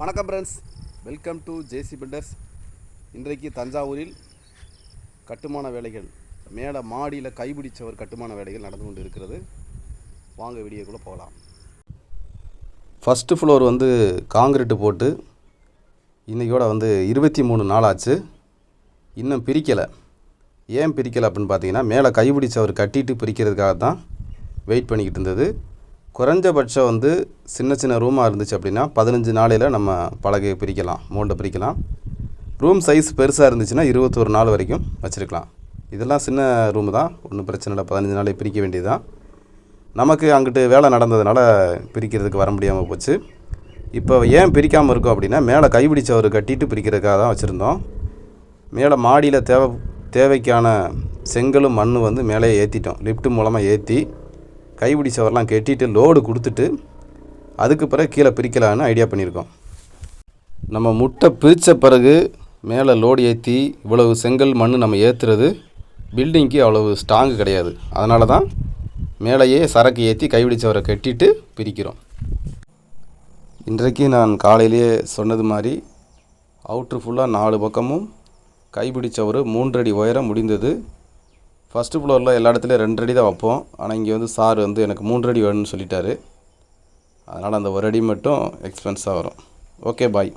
வணக்கம் friends welcome to JC builders இன்றைக்கு தஞ்சாவூரில் கட்டுமான வேலைகள் மேலே மாடியில் கைபிடிச்சவர் கட்டுமான வேலைகள் நடந்து கொண்டு இருக்கிறது வாங்க வீடியோக்குள்ளே போகலாம். ஃபஸ்ட்டு ஃப்ளோர் வந்து காங்கிரீட்டு போட்டு இன்றைக்கோட வந்து இருபத்தி மூணு நாள் ஆச்சு. இன்னும் பிரிக்கலை. ஏன் பிரிக்கலை அப்படின்னு பார்த்தீங்கன்னா மேலே கைபிடிச்சவர் கட்டிட்டு பிரிக்கிறதுக்காக தான் வெயிட் பண்ணிக்கிட்டு இருந்தது. குறைஞ்சபட்சம் வந்து சின்ன சின்ன ரூமாக இருந்துச்சு அப்படின்னா பதினஞ்சு நாளையில் நம்ம பலகையை பிரிக்கலாம் மோல்டை பிரிக்கலாம். ரூம் சைஸ் பெருசாக இருந்துச்சுன்னா இருபத்தொரு நாள் வரைக்கும் வச்சுருக்கலாம். இதெல்லாம் சின்ன ரூமு தான். ஒன்றும் பிரச்சனை இல்லை. பதினஞ்சு நாளை பிரிக்க வேண்டியது தான் நமக்கு அங்கிட்டு வேலை நடந்ததுனால பிரிக்கிறதுக்கு வர முடியாமல் போச்சு. இப்போ ஏன் பிரிக்காமல் இருக்கோம் அப்படின்னா மேலே கைபிடிச்சவர் கட்டிட்டு பிரிக்கிறதுக்காக தான் வச்சுருந்தோம். மேலே மாடியில் தேவை தேவைக்கான செங்கலும் மண் வந்து மேலே ஏற்றிட்டோம் லிஃப்ட் மூலமாக ஏற்றி கைபிடிச்சவரெலாம் கெட்டிட்டு லோடு கொடுத்துட்டு அதுக்கு பிறகு கீழே பிரிக்கலான்னு ஐடியா பண்ணியிருக்கோம். நம்ம முட்டை பிரித்த பிறகு மேலே லோடு ஏற்றி இவ்வளவு செங்கல் மண் நம்ம ஏற்றுறது பில்டிங்க்கு அவ்வளவு ஸ்ட்ராங்கு கிடையாது. அதனால தான் மேலேயே சரக்கு ஏற்றி கைபிடிச்சவரை கட்டிட்டு பிரிக்கிறோம். இன்றைக்கு நான் காலையிலேயே சொன்னது மாதிரி அவுட்ரு ஃபுல்லாக நாலு பக்கமும் கைபிடிச்சவர் மூன்றடி உயரம் முடிந்தது. ஃபஸ்ட்டு ஃப்ளோரில் எல்லா இடத்துலையும் ரெண்டு அடி தான் வைப்போம். ஆனால் இங்கே வந்து சார் வந்து எனக்கு மூன்று அடி வேணும்னு சொல்லிட்டாரு. அதனால் அந்த ஒரு அடி மட்டும் எக்ஸ்பென்ஸாக வரும். Okay bye